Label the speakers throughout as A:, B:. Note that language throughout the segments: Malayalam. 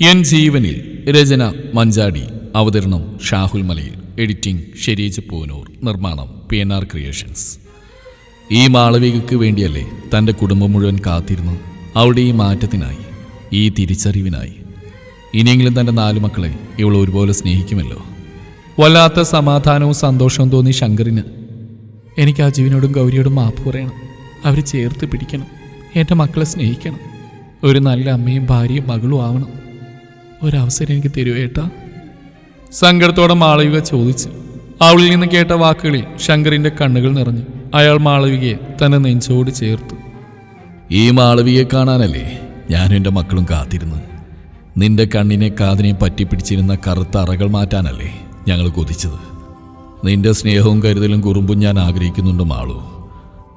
A: എൻ ജീവനിൽ രചന മഞ്ചാടി അവതരണം ഷാഹുൽ മലയിൽ എഡിറ്റിംഗ് ഷെരീജ് പൂനൂർ നിർമ്മാണം പി എൻ ആർ ക്രിയേഷൻസ്. ഈ മാളവികയ്ക്ക് വേണ്ടിയല്ലേ തന്റെ കുടുംബം മുഴുവൻ കാത്തിരുന്നു അവളുടെ ഈ മാറ്റത്തിനായി ഈ തിരിച്ചറിവിനായി. ഇനിയെങ്കിലും തന്റെ നാലു മക്കളെ ഇവൾ ഒരുപോലെ സ്നേഹിക്കുമല്ലോ. വല്ലാത്ത സമാധാനവും സന്തോഷവും തോന്നി ശങ്കറിന്. എനിക്ക് ആ ഗൗരിയോടും മാപ്പ് പറയണം. അവർ ചേർത്ത് പിടിക്കണം. എന്റെ മക്കളെ സ്നേഹിക്കണം. ഒരു നല്ല അമ്മയും ഭാര്യയും മകളും ആവണം. ഒരവസരം എനിക്ക് തരൂ ഏട്ടാ. സങ്കടത്തോടെ മാളവിക ചോദിച്ചു. അവളിൽ നിന്ന് കേട്ട വാക്കുകളിൽ ശങ്കറിന്റെ കണ്ണുകൾ നിറഞ്ഞു. അയാൾ മാളവികയെ തന്നെ നെഞ്ചോട് ചേർത്തു. ഈ മാളവിയെ കാണാനല്ലേ ഞാനും എന്റെ മക്കളും കാത്തിരുന്നു നിന്റെ കണ്ണിനെ കാതിനെ പറ്റിപ്പിടിച്ചിരുന്ന കറുത്ത അറകൾ മാറ്റാനല്ലേ ഞങ്ങൾ കൊതിച്ചത്? നിന്റെ സ്നേഹവും കരുതലും കുറുമ്പും ഞാൻ ആഗ്രഹിക്കുന്നുണ്ട് മാളു.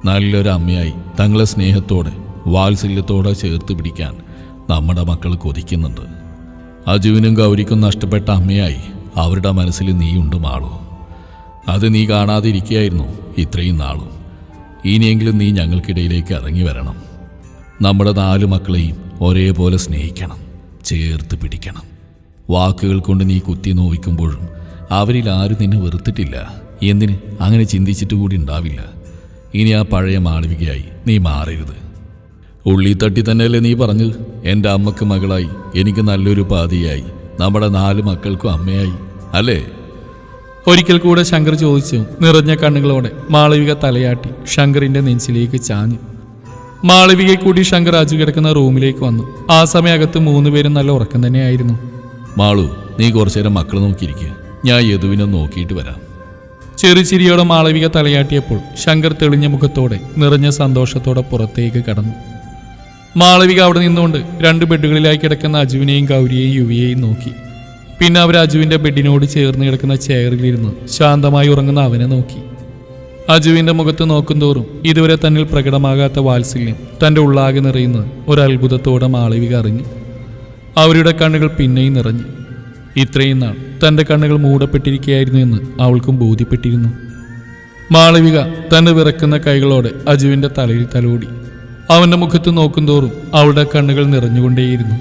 A: നല്ലൊരു അമ്മയായി തങ്ങളെ സ്നേഹത്തോടെ വാത്സല്യത്തോടെ ചേർത്ത് പിടിക്കാൻ നമ്മുടെ മക്കൾ കൊതിക്കുന്നുണ്ട്. അജുവിനും ഗൗരിക്കും നഷ്ടപ്പെട്ട അമ്മയായി അവരുടെ മനസ്സിൽ നീയുണ്ട് മാളു. അത് നീ കാണാതിരിക്കുകയായിരുന്നു ഇത്രയും നാളും. ഇനിയെങ്കിലും നീ ഞങ്ങൾക്കിടയിലേക്ക് ഇറങ്ങി വരണം. നമ്മുടെ നാല് മക്കളെയും ഒരേപോലെ സ്നേഹിക്കണം ചേർത്ത് പിടിക്കണം. വാക്കുകൾ കൊണ്ട് നീ കുത്തി നോവിക്കുമ്പോഴും അവരിൽ ആരും നിന്നെ വെറുത്തിട്ടില്ല. എന്തിന്? അങ്ങനെ ചിന്തിച്ചിട്ട് കൂടി ഉണ്ടാവില്ല. ഇനി ആ പഴയ മാളവികയായി നീ മാറരുത്. ഉള്ളി തട്ടി തന്നെയല്ലേ നീ പറഞ്ഞത്? എന്റെ അമ്മയ്ക്ക് മകളായി എനിക്ക് നല്ലൊരു പാതിയായി നമ്മുടെ നാല് മക്കൾക്കും അമ്മയായി അല്ലേ? ഒരിക്കൽ കൂടെ ശങ്കർ ചോദിച്ചു നിറഞ്ഞ കണ്ണുകളോടെ മാളവിക തലയാട്ടി ശങ്കറിന്റെ നെഞ്ചിലേക്ക് ചാഞ്ഞു. മാളവികയെ കൂടി ശങ്കർ അജു കിടക്കുന്ന റൂമിലേക്ക് വന്നു. ആ സമയകത്ത് മൂന്നുപേരും നല്ല ഉറക്കം തന്നെയായിരുന്നു. മാളു നീ കുറച്ചു നേരം മക്കൾ നോക്കിയിരിക്കുക ഞാൻ യദുവിനെ നോക്കിയിട്ട് വരാം. ചെറുചിരിയോടെ മാളവിക തലയാട്ടിയപ്പോൾ ശങ്കർ തെളിഞ്ഞ മുഖത്തോടെ നിറഞ്ഞ സന്തോഷത്തോടെ പുറത്തേക്ക് കടന്നു. മാളവിക അവിടെ നിന്നുകൊണ്ട് രണ്ട് ബെഡുകളിലായി കിടക്കുന്ന അജുവിനെയും ഗൗരിയെയും യുവിയെയും നോക്കി. പിന്നെ അവർ അജുവിന്റെ ബെഡിനോട് ചേർന്ന് കിടക്കുന്ന ചെയറിലിരുന്ന് ശാന്തമായി ഉറങ്ങുന്ന അവനെ നോക്കി. അജുവിന്റെ മുഖത്ത് നോക്കുന്തോറും ഇതുവരെ തന്നിൽ പ്രകടമാകാത്ത വാത്സല്യം തന്റെ ഉള്ളാകെ നിറയുന്ന ഒരത്ഭുതത്തോടെ മാളവിക അറിഞ്ഞു. അവരുടെ കണ്ണുകൾ പിന്നെയും നിറഞ്ഞു. ഇത്രയും നാൾ തന്റെ കണ്ണുകൾ മൂടപ്പെട്ടിരിക്കുകയായിരുന്നു എന്ന് അവൾക്കും ബോധ്യപ്പെട്ടിരുന്നു. മാളവിക തന്റെ വിറക്കുന്ന കൈകളോടെ അജുവിന്റെ തലയിൽ തലോടി. അവന്റെ മുഖത്ത് നോക്കുന്തോറും അവളുടെ കണ്ണുകൾ നിറഞ്ഞുകൊണ്ടേയിരുന്നു.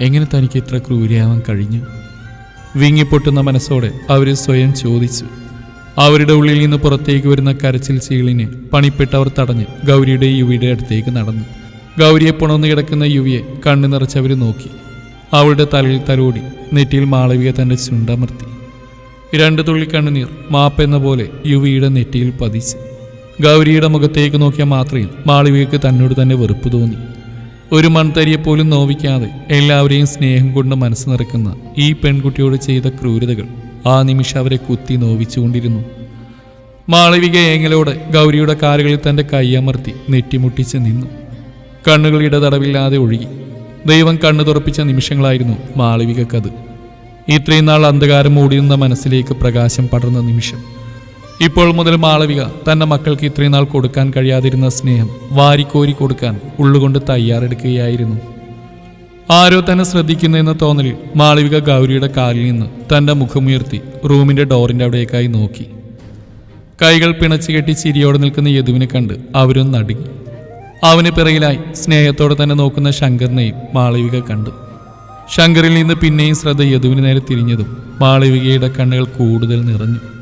A: എങ്ങനെ തനിക്ക് ഇത്ര ക്രൂരയാവാൻ കഴിഞ്ഞു? വിങ്ങിപ്പൊട്ടുന്ന മനസ്സോടെ അവർ സ്വയം ചോദിച്ചു. അവരുടെ ഉള്ളിൽ നിന്ന് പുറത്തേക്ക് വരുന്ന കരച്ചിൽ ചീളിനെ പണിപ്പെട്ടവർ തടഞ്ഞ് ഗൗരിയുടെ യുവിയുടെ അടുത്തേക്ക് നടന്നു. ഗൗരിയെ പുണർന്നു കിടക്കുന്ന യുവിയെ കണ്ണു നിറച്ചവർ നോക്കി. അവളുടെ തലയിൽ തലോടി നെറ്റിയിൽ മാളവിക തന്റെ ചുണ്ടമർത്തി. രണ്ട് തുള്ളി കണ്ണുനീർ മാപ്പെന്ന പോലെ യുവിയുടെ നെറ്റിയിൽ പതിച്ച്. ഗൗരിയുടെ മുഖത്തേക്ക് നോക്കിയ മാത്രയിൽ മാളവികയ്ക്ക് തന്നോട് തന്നെ വെറുപ്പ് തോന്നി. ഒരു മൺതരിയെ പോലും നോവിക്കാതെ എല്ലാവരെയും സ്നേഹം കൊണ്ട് മനസ്സ് നിറക്കുന്ന ഈ പെൺകുട്ടിയോട് ചെയ്ത ക്രൂരതകൾ ആ നിമിഷം അവരെ കുത്തി നോവിച്ചുകൊണ്ടിരുന്നു. മാളവിക ഏങ്ങലോടെ ഗൗരിയുടെ കാലുകളിൽ തന്റെ കൈയമർത്തി നെറ്റിമുട്ടിച്ച് നിന്നു. കണ്ണുകൾ ഇടതടവില്ലാതെ ഒഴുകി. ദൈവം കണ്ണു തുറപ്പിച്ച നിമിഷങ്ങളായിരുന്നു മാളവികക്കത്. ഇത്രയും നാൾ അന്ധകാരം മൂടിയിരുന്ന മനസ്സിലേക്ക് പ്രകാശം പടർന്ന നിമിഷം. ഇപ്പോൾ മുതൽ മാളവിക തന്റെ മക്കൾക്ക് ഇത്രയും നാൾ കൊടുക്കാൻ കഴിയാതിരുന്ന സ്നേഹം വാരിക്കോരി കൊടുക്കാൻ ഉള്ളുകൊണ്ട് തയ്യാറെടുക്കുകയായിരുന്നു. ആരോ തന്നെ ശ്രദ്ധിക്കുന്നതെന്ന തോന്നലിൽ മാളവിക ഗൗരിയുടെ കാലിൽ നിന്ന് തന്റെ മുഖമുയർത്തി റൂമിന്റെ ഡോറിന്റെ അവിടേക്കായി നോക്കി. കൈകൾ പിണച്ചു കെട്ടി ചിരിയോടെ നിൽക്കുന്ന യദുവിനെ കണ്ട് അവരും നടുങ്ങി. അവന് പിറകിലായി സ്നേഹത്തോടെ തന്നെ നോക്കുന്ന ശങ്കറിനെയും മാളവിക കണ്ടു. ശങ്കറിൽ നിന്ന് പിന്നെയും ശ്രദ്ധ യദുവിന് നേരെ തിരിഞ്ഞതും മാളവികയുടെ കണ്ണുകൾ കൂടുതൽ നിറഞ്ഞു.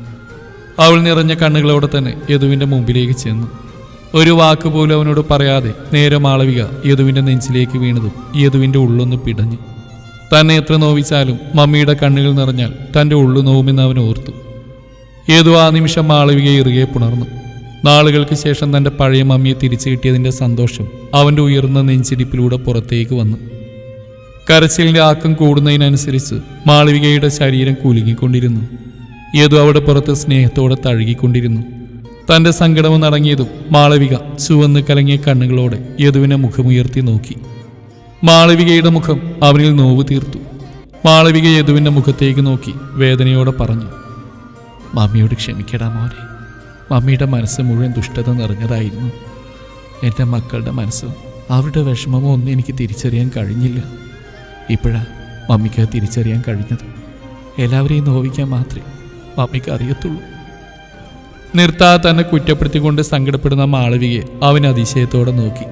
A: അവൾ നിറഞ്ഞ കണ്ണുകളോടെ തന്നെ യദുവിന്റെ മുമ്പിലേക്ക് ചെന്നു. ഒരു വാക്ക് പോലും അവനോട് പറയാതെ നേരെ മാളവിക യദുവിന്റെ നെഞ്ചിലേക്ക് വീണതും യദുവിന്റെ ഉള്ളൊന്ന് പിടഞ്ഞു. തന്നെ എത്ര നോവിച്ചാലും മമ്മിയുടെ കണ്ണുകൾ നിറഞ്ഞാൽ തന്റെ ഉള്ളു നോവുമെന്ന് അവൻ ഓർത്തു. യദു ആ നിമിഷം മാളവികയെ ഇറുകെ പുണർന്നു. നാളുകൾക്ക് ശേഷം തന്റെ പഴയ മമ്മിയെ തിരിച്ചു കിട്ടിയതിന്റെ സന്തോഷം അവന്റെ ഉയർന്ന നെഞ്ചിരിപ്പിലൂടെ പുറത്തേക്ക് വന്നു. കരച്ചിലിന്റെ ആക്കം കൂടുന്നതിനനുസരിച്ച് മാളവികയുടെ ശരീരം കുലുങ്ങിക്കൊണ്ടിരുന്നു. ഏതോ അവിടെ പുറത്ത് സ്നേഹത്തോടെ തഴുകിക്കൊണ്ടിരുന്നു. തന്റെ സങ്കടവും നടങ്ങിയതും മാളവിക ചുവന്ന് കലങ്ങിയ കണ്ണുകളോടെ യദുവിനെ മുഖമുയർത്തി നോക്കി. മാളവികയുടെ മുഖം അവനിൽ നോവ് തീർത്തു. മാളവിക യദുവിന്റെ മുഖത്തേക്ക് നോക്കി വേദനയോടെ പറഞ്ഞു മമ്മിയോട് ക്ഷമിക്കടാ മോനെ. മമ്മിയുടെ മനസ്സ് മുഴുവൻ ദുഷ്ടത നിറഞ്ഞതായിരുന്നു. എന്റെ മക്കളുടെ മനസ്സും അവരുടെ വിഷമമോ ഒന്നും എനിക്ക് തിരിച്ചറിയാൻ കഴിഞ്ഞില്ല. ഇപ്പോഴാ മമ്മിക്ക് തിരിച്ചറിയാൻ കഴിഞ്ഞത്. എല്ലാവരെയും നോവിക്കാൻ മാത്രമേ മമ്മിക്ക് അറിയത്തുള്ളൂ. നിർത്താ തന്നെ കുറ്റപ്പെടുത്തിക്കൊണ്ട് സങ്കടപ്പെടുന്ന മാളവിയെ അവൻ അതിശയത്തോടെ നോക്കി.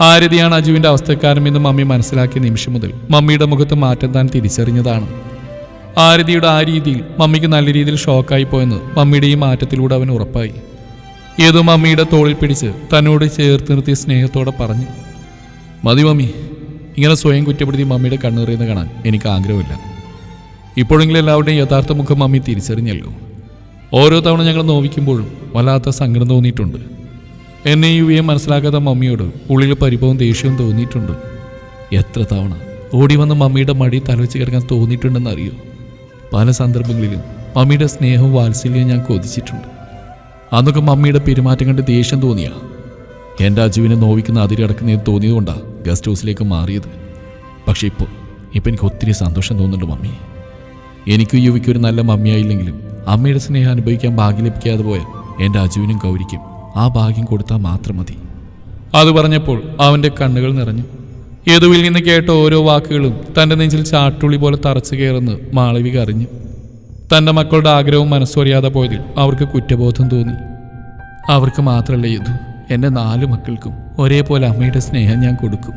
A: ആരതിയാണ് അജുവിന്റെ അവസ്ഥക്കാരമെന്ന് മമ്മി മനസ്സിലാക്കിയ നിമിഷം മുതൽ മമ്മിയുടെ മുഖത്ത് മാറ്റം താൻ തിരിച്ചറിഞ്ഞതാണ്. ആരതിയുടെ ആ രീതിയിൽ മമ്മിക്ക് നല്ല രീതിയിൽ ഷോക്കായി പോയെന്ന് മമ്മിയുടെ ഈ മാറ്റത്തിലൂടെ അവൻ ഉറപ്പായി. ഏതോ മമ്മിയുടെ തോളിൽ പിടിച്ച് തന്നോട് ചേർത്ത് നിർത്തി സ്നേഹത്തോടെ പറഞ്ഞു മതി മമ്മി ഇങ്ങനെ സ്വയം കുറ്റപ്പെടുത്തി മമ്മിയുടെ കണ്ണുറിയുന്ന കാണാൻ എനിക്ക് ആഗ്രഹമില്ല. ഇപ്പോഴെങ്കിലും എല്ലാവരുടെയും യഥാർത്ഥ മുഖം മമ്മി തിരിച്ചറിഞ്ഞല്ലോ. ഓരോ തവണ ഞങ്ങൾ നോവിക്കുമ്പോഴും വല്ലാത്ത സങ്കടം തോന്നിയിട്ടുണ്ട്. എന്നെ യുവിയെ മനസ്സിലാക്കാത്ത മമ്മിയോട് ഉള്ളിൽ പരിഭവം ദേഷ്യവും തോന്നിയിട്ടുണ്ട്. എത്ര തവണ ഓടി വന്ന് മമ്മിയുടെ മടി തലവെച്ച് കിടക്കാൻ തോന്നിയിട്ടുണ്ടെന്ന് അറിയോ പല സന്ദർഭങ്ങളിലും മമ്മിയുടെ സ്നേഹവും വാത്സല്യവും ഞാൻ കൊതിച്ചിട്ടുണ്ട്. അന്നൊക്കെ മമ്മിയുടെ പെരുമാറ്റം കണ്ട് ദേഷ്യം തോന്നിയാ. എന്റെ അജുവിനെ നോവിക്കുന്ന അതിരടക്കുന്നതെന്ന് തോന്നിയതുകൊണ്ടാണ് ഗസ്റ്റ് ഹൗസിലേക്ക് മാറിയത്. പക്ഷേ ഇപ്പോൾ ഇപ്പം എനിക്ക് ഒത്തിരി സന്തോഷം തോന്നുന്നുണ്ട് മമ്മി. എനിക്കും യുവിക്ക് ഒരു നല്ല മമ്മിയായില്ലെങ്കിലും അമ്മയുടെ സ്നേഹം അനുഭവിക്കാൻ ഭാഗ്യം ലഭിക്കാതെ പോയാൽ എന്റെ അജുവിനും കൗരിക്കും ആ ഭാഗ്യം കൊടുത്താൽ മാത്രം മതി. അത് പറഞ്ഞപ്പോൾ അവന്റെ കണ്ണുകൾ നിറഞ്ഞു. യദുവിൽ നിന്ന് കേട്ട ഓരോ വാക്കുകളും തന്റെ നെഞ്ചിൽ ചാട്ടുളി പോലെ തറച്ചു കയറുന്ന് മാളവിക അറിഞ്ഞു തന്റെ മക്കളുടെ ആഗ്രഹവും മനസ്സറിയാതെ പോയതിൽ അവർക്ക് കുറ്റബോധം തോന്നി. അവർക്ക് മാത്രമല്ല യദു എന്റെ നാല് മക്കൾക്കും ഒരേപോലെ അമ്മയുടെ സ്നേഹം ഞാൻ കൊടുക്കും.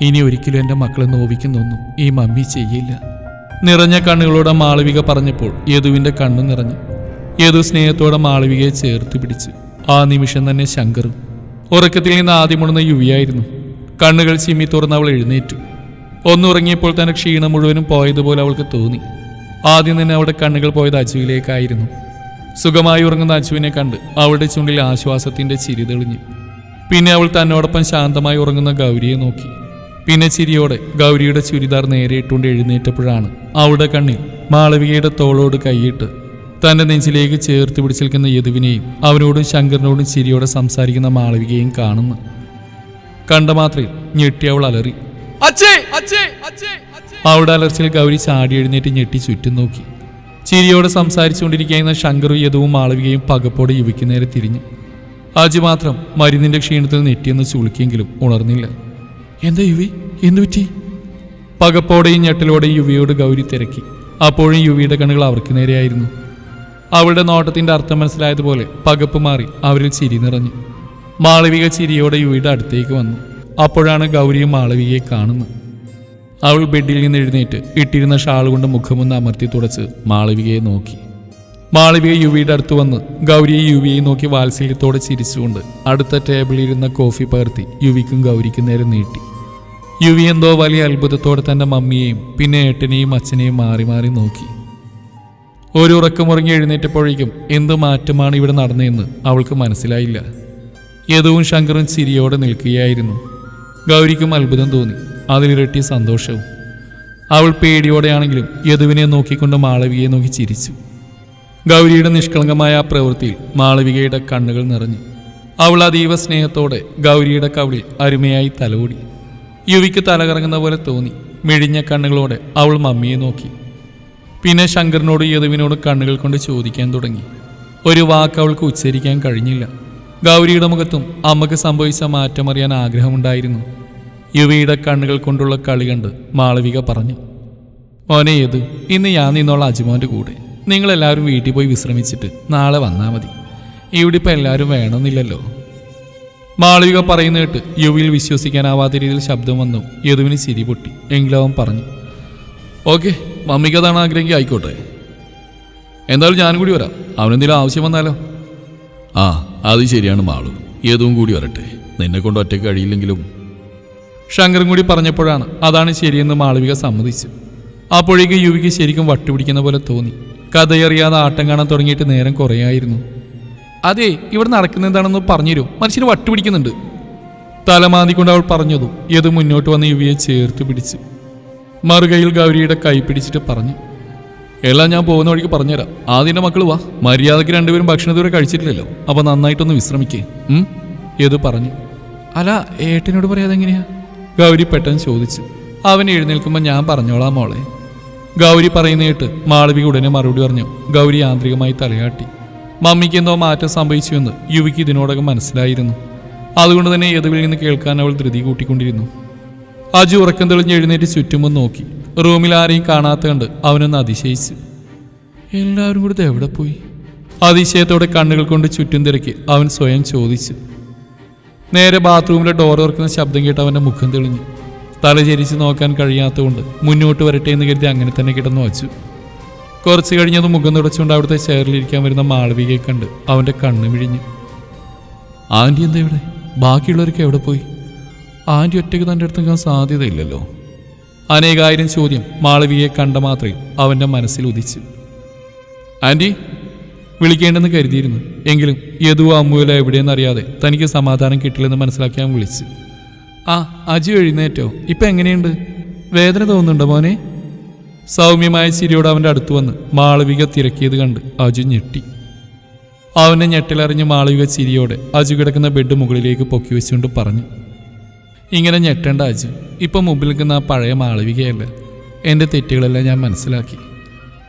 A: ഇനി ഒരിക്കലും എന്റെ മക്കളെ നോവിക്കുന്നൊന്നും ഈ മമ്മി ചെയ്യില്ല. നിറഞ്ഞ കണ്ണുകളോടെ മാളവിക പറഞ്ഞപ്പോൾ യദുവിന്റെ കണ്ണു നിറഞ്ഞു. യദു സ്നേഹത്തോടെ മാളവികയെ ചേർത്ത് പിടിച്ചു. ആ നിമിഷം തന്നെ ശങ്കറും ഉറക്കത്തിൽ നിന്ന് ആദ്യമുണർന്ന യുവിയായിരുന്നു. കണ്ണുകൾ ചിമ്മി തുറന്ന് അവൾ എഴുന്നേറ്റു. ഒന്നുറങ്ങിയപ്പോൾ തന്റെ ക്ഷീണം മുഴുവനും പോയതുപോലെ അവൾക്ക് തോന്നി. ആദ്യം തന്നെ അവളുടെ കണ്ണുകൾ പോയത് അജുവിലേക്കായിരുന്നു. സുഖമായി ഉറങ്ങുന്ന അജുവിനെ കണ്ട് അവളുടെ ചുണ്ടിൽ ആശ്വാസത്തിന്റെ ചിരി തെളിഞ്ഞു. പിന്നെ അവൾ തന്നോടൊപ്പം ശാന്തമായി ഉറങ്ങുന്ന ഗൗരിയെ നോക്കി. പിന്നെ ചിരിയോടെ ഗൗരിയുടെ ചുരിദാർ നേരെ ഇട്ടുകൊണ്ട് എഴുന്നേറ്റപ്പോഴാണ് അവളുടെ കണ്ണിൽ മാളവികയുടെ തോളോട് കൈയിട്ട് തന്റെ നെഞ്ചിലേക്ക് ചേർത്ത് പിടിച്ചിരിക്കുന്ന യദുവിനെയും അവനോടും ശങ്കറിനോടും ചിരിയോടെ സംസാരിക്കുന്ന മാളവികയും കാണുന്നു. കണ്ട മാത്രയിൽ ഞെട്ടി അവൾ അലറി അവളുടെ അലർച്ചയിൽ ഗൗരി ചാടി എഴുന്നേറ്റ് ഞെട്ടി ചുറ്റും നോക്കി. ചിരിയോടെ സംസാരിച്ചുകൊണ്ടിരിക്കുന്ന ശങ്കറും യദുവും മാളവികയും പകപ്പോടെ യുവിക്ക് നേരെ തിരിഞ്ഞു. അജി മാത്രം മരുന്നിന്റെ ക്ഷീണത്തിൽ നെറ്റിയെന്ന് ചുളുക്കിയെങ്കിലും ഉണർന്നില്ല. എന്താ യുവി? എന്തു പറ്റി? പകപ്പോടെയും ഞെട്ടലോടെയും യുവിയോട് ഗൗരി തിരക്കി. അപ്പോഴും യുവിയുടെ കണ്ണുകൾ അവർക്ക് നേരെയായിരുന്നു. അവളുടെ നോട്ടത്തിന്റെ അർത്ഥം മനസ്സിലായതുപോലെ പകപ്പ് മാറി അവരിൽ ചിരി നിറഞ്ഞു. മാളവിക ചിരിയോടെ യുവിയുടെ അടുത്തേക്ക് വന്നു. അപ്പോഴാണ് ഗൗരിയും മാളവികയെ കാണുന്നത്. അവൾ ബെഡിൽ നിന്ന് എഴുന്നേറ്റ് ഇട്ടിരുന്ന ഷാൾ കൊണ്ട് മുഖമൊന്ന് അമർത്തി തുടച്ച് മാളവികയെ നോക്കി. മാളവിക യുവിയുടെ അടുത്ത് വന്ന് ഗൗരിയെ യുവിയെ നോക്കി വാത്സല്യത്തോടെ ചിരിച്ചുകൊണ്ട് അടുത്ത ടേബിളിൽ ഇരുന്ന കോഫി പകർത്തി യുവിക്കും ഗൗരിക്കും നേരെ നീട്ടി. യുവി എന്തോ വലിയ അത്ഭുതത്തോടെ തന്റെ മമ്മിയെയും പിന്നെ ഏട്ടനെയും അച്ഛനെയും മാറി മാറി നോക്കി. ഒരു ഉറക്കമുറങ്ങി എഴുന്നേറ്റപ്പോഴേക്കും എന്ത് മാറ്റമാണ് ഇവിടെ നടന്നതെന്ന് അവൾക്ക് മനസ്സിലായില്ല. യദുവും ശങ്കറും ചിരിയോടെ നിൽക്കുകയായിരുന്നു. ഗൗരിക്കും അത്ഭുതം തോന്നി. അതിലിരട്ടി സന്തോഷവും. അവൾ പേടിയോടെയാണെങ്കിലും യദുവിനെ നോക്കിക്കൊണ്ട് മാളവികയെ നോക്കി ചിരിച്ചു. ഗൗരിയുടെ നിഷ്കളങ്കമായ ആ പ്രവൃത്തിയിൽ മാളവികയുടെ കണ്ണുകൾ നിറഞ്ഞു. അവൾ അതീവ സ്നേഹത്തോടെ ഗൗരിയുടെ കവിളിൽ അരുമയായി തലോടി. യുവിക്ക് തലകറങ്ങുന്ന പോലെ തോന്നി. മിഴിഞ്ഞ കണ്ണുകളോടെ അവൾ മമ്മിയെ നോക്കി. പിന്നെ ശങ്കറിനോട് യദുവിനോട് കണ്ണുകൾ കൊണ്ട് ചോദിക്കാൻ തുടങ്ങി. ഒരു വാക്ക് അവൾക്ക് ഉച്ചരിക്കാൻ കഴിഞ്ഞില്ല. ഗൗരിയുടെ മുഖത്തും അമ്മയ്ക്ക് സംഭവിച്ച മാറ്റമറിയാൻ ആഗ്രഹമുണ്ടായിരുന്നു. യുവിയുടെ കണ്ണുകൾ കൊണ്ടുള്ള കളി കണ്ട് മാളവിക പറഞ്ഞു മോനെ യദു ഇന്ന് ഞാൻ നിന്നുള്ള അജുമോന്റെ കൂടെ. നിങ്ങളെല്ലാവരും വീട്ടിൽ പോയി വിശ്രമിച്ചിട്ട് നാളെ വന്നാൽ മതി. ഇവിടെ ഇപ്പം എല്ലാവരും വേണമെന്നില്ലല്ലോ. മാളവിക പറയുന്ന കേട്ട് യുവിയിൽ വിശ്വസിക്കാനാവാത്ത രീതിയിൽ ശബ്ദം വന്നു. യദുവിന് ചിരി പൊട്ടി. എങ്കിലും അവൻ പറഞ്ഞു ഓക്കെ മമ്മിക്ക് അതാണ് ആഗ്രഹിക്കുക ആയിക്കോട്ടെ. എന്തായാലും ഞാനും കൂടി വരാം. അവനെന്തെങ്കിലും ആവശ്യം വന്നാലോ? ആ അത് ശരിയാണ് മാളു. ഏതും കൂടി വരട്ടെ. നിന്നെ കൊണ്ട് ഒറ്റയ്ക്ക് കഴിയില്ലെങ്കിലും. ശങ്കരൻ കൂടി പറഞ്ഞപ്പോഴാണ് അതാണ് ശരിയെന്ന് മാളവിക സമ്മതിച്ചു അപ്പോഴേക്ക് യുവിക്ക് ശരിക്കും വട്ടുപിടിക്കുന്ന പോലെ തോന്നി. കഥയറിയാതെ ആട്ടം കാണാൻ തുടങ്ങിയിട്ട് നേരം കുറയായിരുന്നു. അതെ ഇവിടെ നടക്കുന്ന എന്താണെന്ന് പറഞ്ഞുതരൂ. മനുഷ്യന് വട്ടുപിടിക്കുന്നുണ്ട് തലമാന്തിക്കൊണ്ട് അവൾ പറഞ്ഞതും ഏത് മുന്നോട്ട് വന്ന് യുവിയെ ചേർത്ത് പിടിച്ച് മറുകയിൽ ഗൗരിയുടെ കൈ പിടിച്ചിട്ട് പറഞ്ഞു എല്ലാം ഞാൻ പോകുന്ന വഴിക്ക് പറഞ്ഞുതരാം. ആദ്യം മക്കൾ വാ. മര്യാദയ്ക്ക് രണ്ടുപേരും ഭക്ഷണം ഇതുവരെ കഴിച്ചിട്ടില്ലല്ലോ. അപ്പൊ നന്നായിട്ടൊന്ന് വിശ്രമിക്കേ. ഏത് പറഞ്ഞു അല്ല ഏട്ടനോട് പറയാതെ എങ്ങനെയാ? ഗൗരി പെട്ടെന്ന് ചോദിച്ചു അവൻ എഴുന്നേൽക്കുമ്പോൾ ഞാൻ പറഞ്ഞോളാം മോളെ. ഗൗരി പറയുന്ന കേട്ട് മാളവിക ഉടനെ മറുപടി പറഞ്ഞു ഗൗരി യാന്ത്രികമായി തലയാട്ടി. മമ്മിക്ക് എന്തോ മാറ്റം സംഭവിച്ചുവെന്ന് യുവിക്ക് ഇതിനോടകം മനസ്സിലായിരുന്നു. അതുകൊണ്ട് തന്നെ യദുവിൽ നിന്ന് കേൾക്കാൻ അവൾ ധൃതി കൂട്ടിക്കൊണ്ടിരുന്നു. അജു ഉറക്കം തെളിഞ്ഞ് എഴുന്നേറ്റ് ചുറ്റുമ്പോൾ നോക്കി. റൂമിൽ ആരെയും കാണാത്ത കണ്ട് അവനൊന്ന് അതിശയിച്ചു. എല്ലാവരും കൂടെ എവിടെ പോയി? അതിശയത്തോടെ കണ്ണുകൾ കൊണ്ട് ചുറ്റും തിരക്കി അവൻ സ്വയം ചോദിച്ചു. നേരെ ബാത്റൂമിലെ ഡോർ തുറക്കുന്ന ശബ്ദം കേട്ട് അവന്റെ മുഖം തെളിഞ്ഞു. തലചരിച്ച് നോക്കാൻ കഴിയാത്തതുകൊണ്ട് മുന്നോട്ട് വരട്ടെ എന്ന് കരുതി അങ്ങനെ തന്നെ കിടന്നു വച്ചു കുറച്ച് കഴിഞ്ഞത് മുഖം തുടച്ചുകൊണ്ട് അവിടുത്തെ ചെയറിലിരിക്കാൻ വരുന്ന മാളവികയെ കണ്ട് അവന്റെ കണ്ണ് മിഴിഞ്ഞു. ആന്റി എന്താ ഇവിടെ? ബാക്കിയുള്ളവരൊക്കെ എവിടെ പോയി? ആന്റി ഒറ്റയ്ക്ക് തന്റെ അടുത്ത് നിൽക്കാൻ സാധ്യതയില്ലല്ലോ. അനേകായിരം ചോദ്യം മാളവികയെ കണ്ട മാത്രയിൽ അവന്റെ മനസ്സിൽ ഉദിച്ചു. ആന്റി വിളിക്കേണ്ടെന്ന് കരുതിയിരുന്നു. എങ്കിലും യദു അമ്മുവില എവിടെയെന്നറിയാതെ തനിക്ക് സമാധാനം കിട്ടില്ലെന്ന് മനസ്സിലാക്കി അവൻ വിളിച്ചു. ആ അജു എഴുന്നേറ്റോ? ഇപ്പം എങ്ങനെയുണ്ട്? വേദന തോന്നുന്നുണ്ടോ മോനെ? സൗമ്യമായ ചിരിയോട് അവന്റെ അടുത്ത് വന്ന് മാളവിക തിരക്കിയത് കണ്ട് അജു ഞെട്ടി. അവനെ ഞെട്ടിലറിഞ്ഞ് മാളവിക ചിരിയോടെ അജു കിടക്കുന്ന ബെഡ് മുകളിലേക്ക് പൊക്കി വെച്ചുകൊണ്ട് പറഞ്ഞു ഇങ്ങനെ ഞെട്ടേണ്ട അജു. ഇപ്പം മുമ്പിൽ നിൽക്കുന്ന ആ പഴയ മാളവികയല്ല. എന്റെ തെറ്റുകളെല്ലാം ഞാൻ മനസ്സിലാക്കി.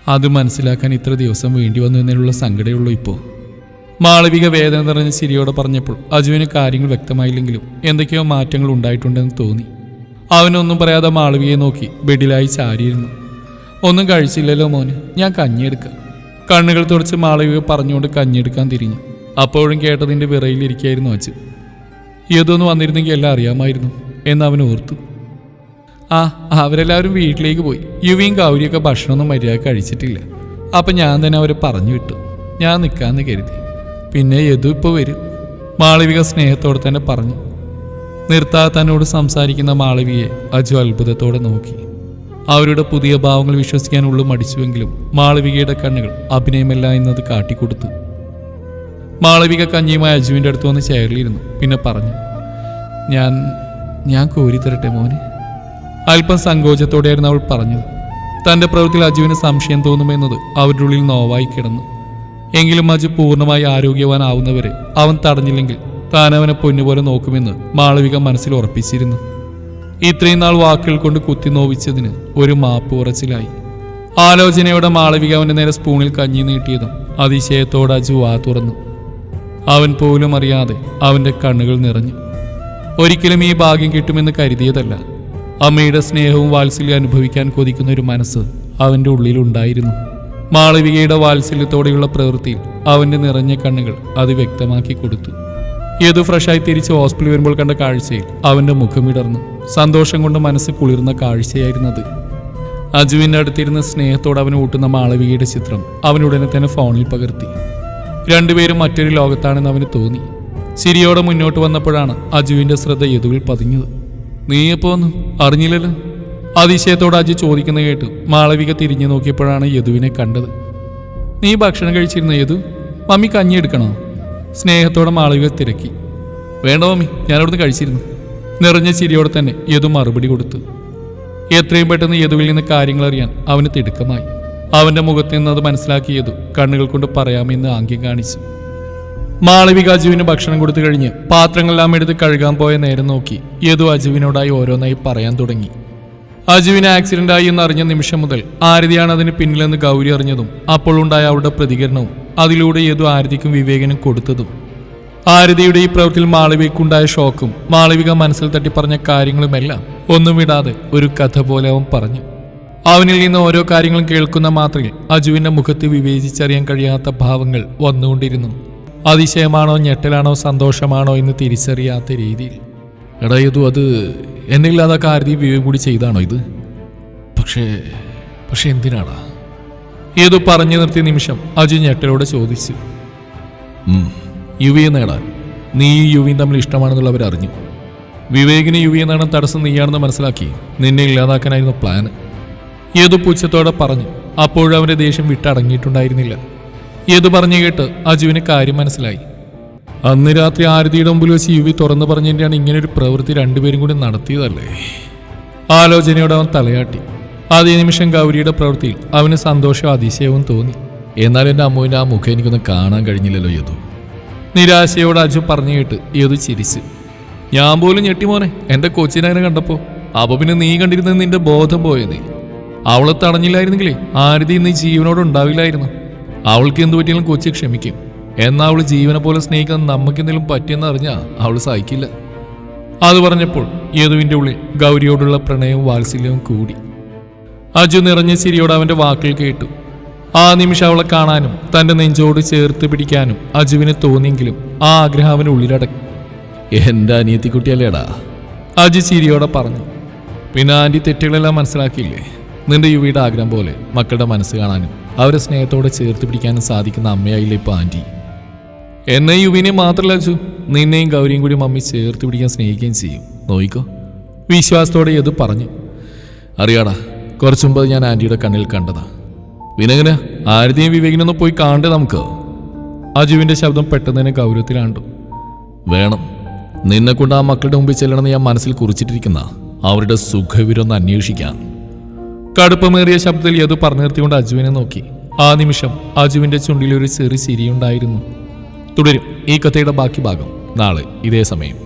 A: അത് മനസ്സിലാക്കാൻ ഇത്ര ദിവസം വേണ്ടി വന്നു എന്നതിനുള്ള സങ്കടമുള്ളൂ ഇപ്പോൾ. മാളവിക വേദന നിറഞ്ഞ ചിരിയോടെ പറഞ്ഞപ്പോൾ അജുവിന് കാര്യങ്ങൾ വ്യക്തമായില്ലെങ്കിലും എന്തൊക്കെയോ മാറ്റങ്ങൾ ഉണ്ടായിട്ടുണ്ടെന്ന് തോന്നി. അവനൊന്നും പറയാതെ മാളവികയെ നോക്കി ബെഡിലായി ചാരിയിരുന്നു. ഒന്നും കഴിച്ചില്ലല്ലോ മോന്. ഞാൻ കഞ്ഞിയെടുക്കാം. കണ്ണുകൾ തുടച്ച് മാളവിക പറഞ്ഞുകൊണ്ട് കഞ്ഞിയെടുക്കാൻ തിരിഞ്ഞു. അപ്പോഴും കേട്ടതിന്റെ വിറയിലിരിക്കായിരുന്നു അച്ഛൻ. ഏതൊന്ന് വന്നിരുന്നെങ്കിൽ എല്ലാം അറിയാമായിരുന്നു എന്ന് അവൻ ഓർത്തു. ആ അവരെല്ലാവരും വീട്ടിലേക്ക് പോയി. യുവിയും ഗൗരിയൊക്കെ ഭക്ഷണമൊന്നും മര്യാദ കഴിച്ചിട്ടില്ല. അപ്പം ഞാൻ തന്നെ അവരെ പറഞ്ഞു വിട്ടു. ഞാൻ നിൽക്കാമെന്ന് കരുതി. പിന്നെ യദു ഇപ്പോൾ വരും. മാളവിക സ്നേഹത്തോടെ തന്നെ പറഞ്ഞു. നിർത്താതെ തന്നോട് സംസാരിക്കുന്ന മാളവിയെ അജു അത്ഭുതത്തോടെ നോക്കി. അവരുടെ പുതിയ ഭാവങ്ങൾ വിശ്വസിക്കാൻ ഉള്ളു മടിച്ചുവെങ്കിലും മാളവികയുടെ കണ്ണുകൾ അഭിനയമല്ല എന്നത് കാട്ടിക്കൊടുത്തു. മാളവിക കഞ്ഞിയുമായി അജുവിന്റെ അടുത്ത് വന്ന് ചെയറിലിരുന്നു. പിന്നെ പറഞ്ഞു ഞാൻ ഞാൻ കോരി തരട്ടെ മോനെ? അല്പം സങ്കോചത്തോടെയായിരുന്നു അവൾ പറഞ്ഞത്. തന്റെ പ്രവൃത്തിയിൽ അജുവിന് സംശയം തോന്നുമെന്നത് അവരുടെ ഉള്ളിൽ നോവായി കിടന്നു. എങ്കിലും അജു പൂർണമായി ആരോഗ്യവാനാവുന്നവരെ അവൻ തടഞ്ഞില്ലെങ്കിൽ താൻ അവനെ പൊന്നുപോലെ നോക്കുമെന്ന് മാളവിക മനസ്സിൽ ഉറപ്പിച്ചിരുന്നു. ഇത്രയും നാൾ വാക്കുകൾ കൊണ്ട് കുത്തി നോവിച്ചതിന് ഒരു മാപ്പ് ഉറച്ചിലായി. ആലോചനയോടെ മാളവിക അവന്റെ നേരെ സ്പൂണിൽ കഞ്ഞി നീട്ടിയതും അതിശയത്തോടെ അജു വാ തുറന്നു. അവൻ പോലും അറിയാതെ അവന്റെ കണ്ണുകൾ നിറഞ്ഞു. ഒരിക്കലും ഈ ഭാഗ്യം കിട്ടുമെന്ന് കരുതിയതല്ല. അമ്മയുടെ സ്നേഹവും വാത്സല്യം അനുഭവിക്കാൻ കൊതിക്കുന്ന ഒരു മനസ്സ് അവന്റെ ഉള്ളിലുണ്ടായിരുന്നു മാളവികയുടെ വാത്സല്യത്തോടെയുള്ള പ്രവൃത്തിയിൽ അവന്റെ നിറഞ്ഞ കണ്ണുകൾ അത് വ്യക്തമാക്കി കൊടുത്തു. ഏതു ഫ്രഷായി തിരിച്ച് ഹോസ്പിറ്റലിൽ വരുമ്പോൾ കണ്ട കാഴ്ചയിൽ അവന്റെ മുഖമിടർന്നു സന്തോഷം കൊണ്ട് മനസ്സ് കുളിർന്ന കാഴ്ചയായിരുന്നത് അജുവിന്റെ അടുത്തിരുന്ന് സ്നേഹത്തോടെ അവന് ഊട്ടുന്ന മാളവികയുടെ ചിത്രം അവനുടനെ തന്നെ ഫോണിൽ പകർത്തി. രണ്ടുപേരും മറ്റൊരു ലോകത്താണെന്ന് അവന് തോന്നി. ചിരിയോടെ മുന്നോട്ട് വന്നപ്പോഴാണ് അജുവിന്റെ ശ്രദ്ധ യദുവിൽ പതിഞ്ഞത്. നീ എപ്പോ വന്നു? അറിഞ്ഞില്ലല്ലോ? അതിശയത്തോടെ അജു ചോദിക്കുന്ന കേട്ട് മാളവിക തിരിഞ്ഞു നോക്കിയപ്പോഴാണ് യദുവിനെ കണ്ടത്. നീ ഭക്ഷണം കഴിച്ചിരുന്ന യദു മമ്മി കഞ്ഞി എടുക്കണോ? സ്നേഹത്തോടെ മാളവിക തിരക്കി. വേണ്ട മമ്മി? ഞാനവിടുന്ന് കഴിച്ചിരുന്നു. നിറഞ്ഞ ചിരിയോടെ തന്നെ യദു മറുപടി കൊടുത്തു. എത്രയും പെട്ടെന്ന് യദുവിൽ നിന്ന് കാര്യങ്ങൾ അറിയാൻ അവന് തിടുക്കമായി. അവന്റെ മുഖത്ത് നിന്ന് അത് മനസ്സിലാക്കിയതു കണ്ണുകൾ കൊണ്ട് പറയാമെന്ന് ആംഗ്യം കാണിച്ചു. മാളവിക അജുവിന് ഭക്ഷണം കൊടുത്തു കഴിഞ്ഞ് പാത്രങ്ങളെല്ലാം എടുത്ത് കഴുകാൻ പോയ നേരം നോക്കി യദു അജുവിനോടായി ഓരോന്നായി പറയാൻ തുടങ്ങി. അജുവിന് ആക്സിഡന്റ് ആയി എന്നറിഞ്ഞ നിമിഷം മുതൽ ആരതിയാണ് അതിന് പിന്നിലെന്ന് ഗൗരി അറിഞ്ഞതും അപ്പോൾ ഉണ്ടായ അവരുടെ പ്രതികരണവും അതിലൂടെ ഏതോ ആരതിക്കും വിവേകനും കൊടുത്തതും. ആരതിയുടെ ഈ പ്രവൃത്തിയിൽ മാളവികക്കുണ്ടായ ഷോക്കും മാളവിക മനസ്സിൽ തട്ടി പറഞ്ഞ കാര്യങ്ങളുമെല്ലാം ഒന്നും വിടാതെ ഒരു കഥ പോലെ അവൻ പറഞ്ഞു. അവനിൽ നിന്ന് ഓരോ കാര്യങ്ങളും കേൾക്കുന്ന മാത്രയിൽ അജുവിന്റെ മുഖത്ത് വിവേചിച്ചറിയാൻ കഴിയാത്ത ഭാവങ്ങൾ വന്നുകൊണ്ടിരുന്നു. അതിശയമാണോ ഞെട്ടലാണോ സന്തോഷമാണോ എന്ന് തിരിച്ചറിയാത്ത രീതിയിൽ. എടാ അത് എന്നെ കാര്യം വിവേകം കൂടി ചെയ്താണോ ഇത്? പക്ഷേ പക്ഷെ എന്തിനാടാ? ഏതോ പറഞ്ഞു നിർത്തിയ നിമിഷം അജു ഞെട്ടലോടെ ചോദിച്ചു. യുവിയെ നേടാൻ. നീ യുവിയും തമ്മിൽ ഇഷ്ടമാണെന്നുള്ളവർ അറിഞ്ഞു. വിവേകിന് യുവിയെ നേടാൻ തടസ്സം നീയാണെന്ന് മനസ്സിലാക്കി നിന്നെ ഇല്ലാതാക്കാനായിരുന്നു പ്ലാൻ. ഏതു പുച്ഛത്തോടെ പറഞ്ഞു അപ്പോഴും അവന്റെ ദേഷ്യം വിട്ടടങ്ങിയിട്ടുണ്ടായിരുന്നില്ല. ഏതു പറഞ്ഞു കേട്ട് അജുവിന് കാര്യം മനസ്സിലായി. അന്ന് രാത്രി ആരതിയുടെ മുമ്പിൽ വെച്ച് യുവി തുറന്നു പറഞ്ഞതിന്റെയാണ് ഒരു പ്രവൃത്തി രണ്ടുപേരും കൂടി നടത്തിയതല്ലേ? ആലോചനയോടെ അവൻ തലയാട്ടി. അതേ നിമിഷം ഗൗരിയുടെ പ്രവൃത്തിയിൽ അവന് സന്തോഷവും അതിശയവും തോന്നി. എന്നാൽ എന്റെ അമ്മുവിന്റെ ആ മുഖം എനിക്കൊന്നും കാണാൻ കഴിഞ്ഞില്ലല്ലോ യദു. നിരാശയോട് അജു പറഞ്ഞു കേട്ട് യദു ചിരിച്ച്. ഞാൻ പോലും ഞെട്ടിമോനെ എന്റെ കൊച്ചിനെ അങ്ങനെ കണ്ടപ്പോൾ. അപ്പൊ പിന്നെ നീ കണ്ടിരുന്ന നിന്റെ ബോധം പോയത്. അവളെ തടഞ്ഞില്ലായിരുന്നെങ്കിലേ ആരതി ഇന്ന് ജീവനോട് ഉണ്ടാവില്ലായിരുന്നു. അവൾക്ക് എന്ത് പറ്റിയാലും കൊച്ചി ക്ഷമിക്കും. എന്നാൽ അവൾ ജീവനെ പോലെ സ്നേഹിക്കാൻ നമുക്ക് എന്തെങ്കിലും പറ്റിയെന്ന് അറിഞ്ഞാൽ അവൾ സഹിക്കില്ല. അത് പറഞ്ഞപ്പോൾ യദുവിന്റെ ഉള്ളിൽ ഗൗരിയോടുള്ള പ്രണയവും വാത്സല്യവും കൂടി. അജു നിറഞ്ഞ ചിരിയോട് അവന്റെ വാക്കുകൾ കേട്ടു. ആ നിമിഷം അവളെ കാണാനും തന്റെ നെഞ്ചോട് ചേർത്ത് പിടിക്കാനും അജുവിന് തോന്നിയെങ്കിലും ആ ആഗ്രഹം അവന് ഉള്ളിലടക്കി. എന്റെ അനിയത്തിക്കുട്ടിയല്ലേടാ? അജു ചിരിയോടെ പറഞ്ഞു. പിന്നെ ആന്റി തെറ്റുകളെല്ലാം മനസ്സിലാക്കിയില്ലേ? നിന്റെ യുവിയുടെ ആഗ്രഹം പോലെ മക്കളുടെ മനസ്സ് കാണാനും അവരെ സ്നേഹത്തോടെ ചേർത്ത് പിടിക്കാനും സാധിക്കുന്ന അമ്മയായില്ലേ ഇപ്പോൾ ആന്റി എന്നെ യുവിനെ മാത്രമല്ല അജു. നിന്നെയും ഗൗരിയും കൂടി മമ്മി ചേർത്ത് പിടിക്കാൻ സ്നേഹിക്കുകയും ചെയ്യും. നോയിക്കോ? വിശ്വാസത്തോടെ അത് പറഞ്ഞു. അറിയാടാ. കുറച്ചു മുമ്പ് ഞാൻ ആന്റിയുടെ കണ്ണിൽ കണ്ടതാ. വിനകന് ആരതിയും വിവേകിനൊന്ന് പോയി കാണണ്ടേ നമുക്ക്? അജുവിന്റെ ശബ്ദം പെട്ടെന്ന് തന്നെ ഗൗരവത്തിലാണ്ടു. വേണം. നിന്നെ കൊണ്ട് ആ മക്കളുടെ മുമ്പിൽ ചെല്ലണമെന്ന് ഞാൻ മനസ്സിൽ കുറിച്ചിട്ടിരിക്കുന്ന അവരുടെ സുഖവിരൊന്ന് അന്വേഷിക്കാൻ. കടുപ്പമേറിയ ശബ്ദത്തിൽ യദു പറഞ്ഞു നിർത്തിക്കൊണ്ട് അജുവിനെ നോക്കി. ആ നിമിഷം അജുവിന്റെ ചുണ്ടിലൊരു ചെറിയ ചിരിയുണ്ടായിരുന്നു. തുടരും. ഈ കഥയുടെ ബാക്കി ഭാഗം നാളെ ഇതേ സമയം.